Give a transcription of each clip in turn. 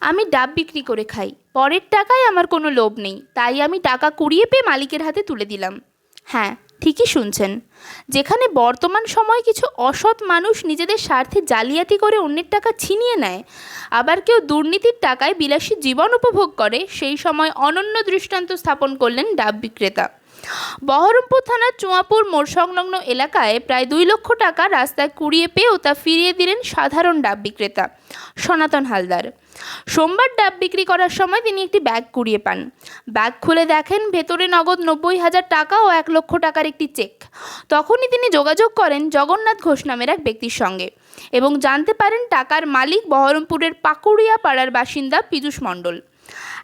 আমি ডাব বিক্রি করে খাই। পরের টাকায় আমার কোনো লোভ নেই, তাই আমি টাকা কুড়িয়ে পেয়ে মালিকের হাতে তুলে দিলাম। হ্যাঁ ঠিকই শুনছেন। যেখানে বর্তমান সময়ে কিছু অসৎ মানুষ নিজেদের স্বার্থে জালিয়াতি করে অন্যের টাকা ছিনিয়ে নেয়, আবার কেউ দুর্নীতির টাকায় বিলাসী জীবন উপভোগ করে, সেই সময় অনন্য দৃষ্টান্ত স্থাপন করলেন ডাব বিক্রেতা। বহরমপুর থানার চুয়াপুর মোড় সংলগ্ন এলাকায় প্রায় দুই লক্ষ টাকা রাস্তায় কুড়িয়ে পেয়েও তা ফিরিয়ে দিলেন সাধারণ ডাব বিক্রেতা সনাতন হালদার। সোমবার ডাব বিক্রি করার সময় তিনি একটি ব্যাগ কুড়িয়ে পান। ব্যাগ খুলে দেখেন ভেতরে নগদ নব্বই হাজার টাকা ও এক লক্ষ টাকার একটি চেক। তখনই তিনি যোগাযোগ করেন জগন্নাথ ঘোষ নামের এক ব্যক্তির সঙ্গে এবং জানতে পারেন টাকার মালিক বহরমপুরের পাকুড়িয়া পাড়ার বাসিন্দা পীযূষ মণ্ডল।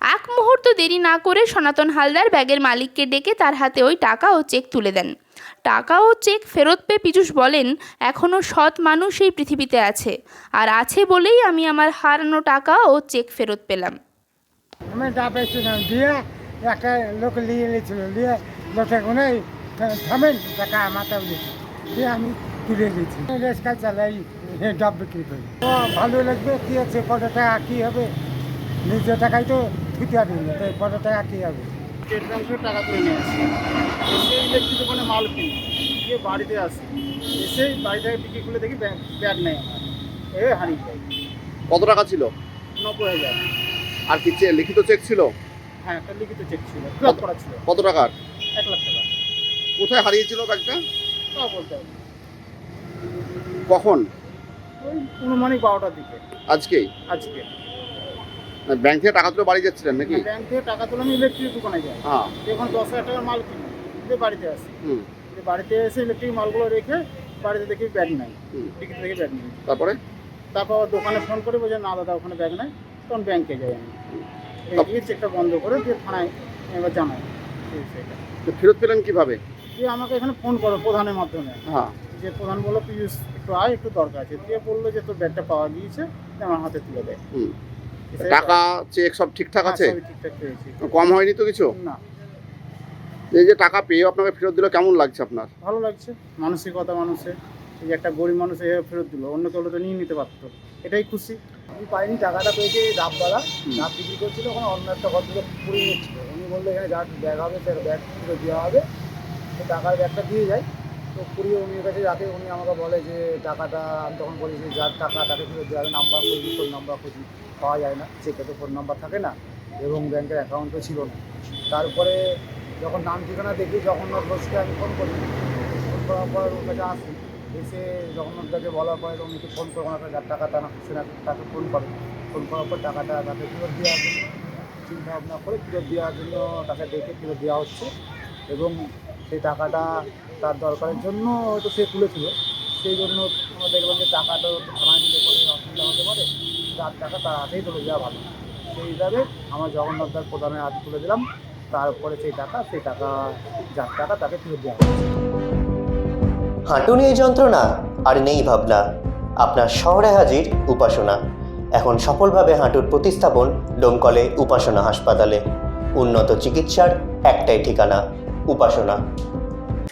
এক মুহূর্ত দেরি না করে সনাতন হালদার ব্যাগের মালিককে ডেকে তার হাতে ওই টাকা ও চেক তুলে দেন। টাকা ও চেক ফেরত পেয়ে পীযূষ বলেন এখনও সৎ মানুষ এই পৃথিবীতে আছে। আর আছে বলেই আমি আমার হারানো টাকা ও চেক ফেরত পেলাম। করি। ভালো লাগবে, কী আছে কত টাকা, কী হবে? নিজের টাকায় তো ছুটি হবে তাই কত টাকা কী হবে? স্টেট ব্যাংকের টাকা তুলে নিয়ে আসি। এসে ইলেকট্রিক দোকানে মাল কিনি গিয়ে বাড়িতে আসি। এসে বাড়ি থেকে বিক্রি করলে দেখি ব্যাগ ব্যাগ নেই আমার। এ হারিয়ে যায় কত টাকা ছিল? নব্বই হাজার। আর কি চে- লিখিত চেক ছিল? হ্যাঁ একটা লিখিত চেক ছিল ফেরত করা ছিল। কত টাকার? এক লাখ টাকা। কোথায় হারিয়েছিল ব্যাগটা তা বলতে হবে। কখন? ওই অনুমানিক বারোটার দিকে। আজকেই? আজকে। ব্যাংক থেকে টাকা তুলে বাড়ি যাচ্ছিলেন নাকি? ব্যাংক থেকে টাকা তুলে আমি ইলেকট্রিক দোকানে যাই। হ্যাঁ। এখন দশ হাজার টাকার মাল কিনি দিয়ে বাড়িতে আসি। হুম। দিয়ে বাড়িতে এসে ইলেকট্রিক মালগুলো রেখে বাড়িতে দেখি ব্যাগ নাই। টিকিট দেখি ব্যাগ নেই। তারপরে? তারপর দোকানে ফোন করে বলছে না দাদা ওখানে ব্যাগ নাই। তখন ব্যাংকে যাই আমি। এই গিয়ে চেকটা বন্ধ করে দিয়ে থানায় এবার জানাই। সেটা তো ফেরত পেলেন কীভাবে? দিয়ে আমাকে এখানে ফোন করো প্রধানের মাধ্যমে। হ্যাঁ। যে প্রধান বলল পিউষ একটু আয় একটু দরকার আছে। দিয়ে বলল যে তোর ব্যাগটা পাওয়া গিয়েছে আমার হাতে তুলে দেয় টাকা চেক সব ঠিকঠাক হ্যাঁ, আছে? সবই ঠিকঠাক পেয়েছি কম হয়নি তো কিছু? না। এই যে টাকা পেয়ে আপনাকে ফেরত দিল কেমন লাগছে আপনার? ভালো লাগছে মানসিকতা মানুষের। এই একটা গরিব মানুষ এভাবে ফেরত দিল অন্য কেউ তো নিয়ে নিতে পারতো। এটাই খুশি। আমি পাইনি টাকাটা পেয়েছি ডাবওয়ালা ডাব বিক্রি করছিল ওখানে অন্য একটা ভদ্রলোক পুড়ে নিচ্ছিল উনি বলল এখানে যার ব্যাগ হবে তার ব্যাগ দেওয়া হবে। তো টাকার ব্যাগটা দিয়ে যায় তো পুড়িয়ে উনির কাছে রাখে, উনি আমাকে বলে যে, টাকাটা আমি তখন বলি যে, যার টাকা তাকে ফেরত হবে, নাম্বার খুঁজি ফোন নাম্বার খুঁজি। পাওয়া যায় না চেকে তো ফোন নাম্বার থাকে না এবং ব্যাংকের অ্যাকাউন্টও ছিল না। তারপরে যখন নাম ঠিকানা দেখি, জগন্নাথ ঘোষকে আমি ফোন করি। ফোন করার পর ওর কাছে আসি, এসে জগন্নাথ দাকে বলার পরে উনিকে ফোন করে ওনাকে যার টাকাটা না সে না, তাকে ফোন করে। ফোন করার পর টাকাটা তাকে ফেরত দেওয়ার জন্য চিন্তা ভাবনা করে ফেরত দেওয়ার জন্য তাকে ডেকে ফেরত দেওয়া হচ্ছে এবং সেই টাকাটা তার দরকারের জন্য হয়তো সে তুলেছিল। সেই জন্য দেখলাম যে টাকাটা থানায় দিলে পরে অসুবিধা হতে পারে। যার টাকা তার হাতেই তুলে দেওয়া ভালো। সেই হিসাবে আমার জগন্নাথ দার প্রধানের হাতে তুলে দিলাম। তারপরে সেই টাকা সেই টাকা, যার টাকা তাকে ফেরত দেওয়া হাঁটু নিয়ে যন্ত্রণা আর নেই ভাবনা। আপনার শহরে হাজির উপাসনা। এখন সফলভাবে হাঁটুর প্রতিস্থাপন ডোমকলে উপাসনা হাসপাতালে। উন্নত চিকিৎসার একটাই ঠিকানা, উপাসনা।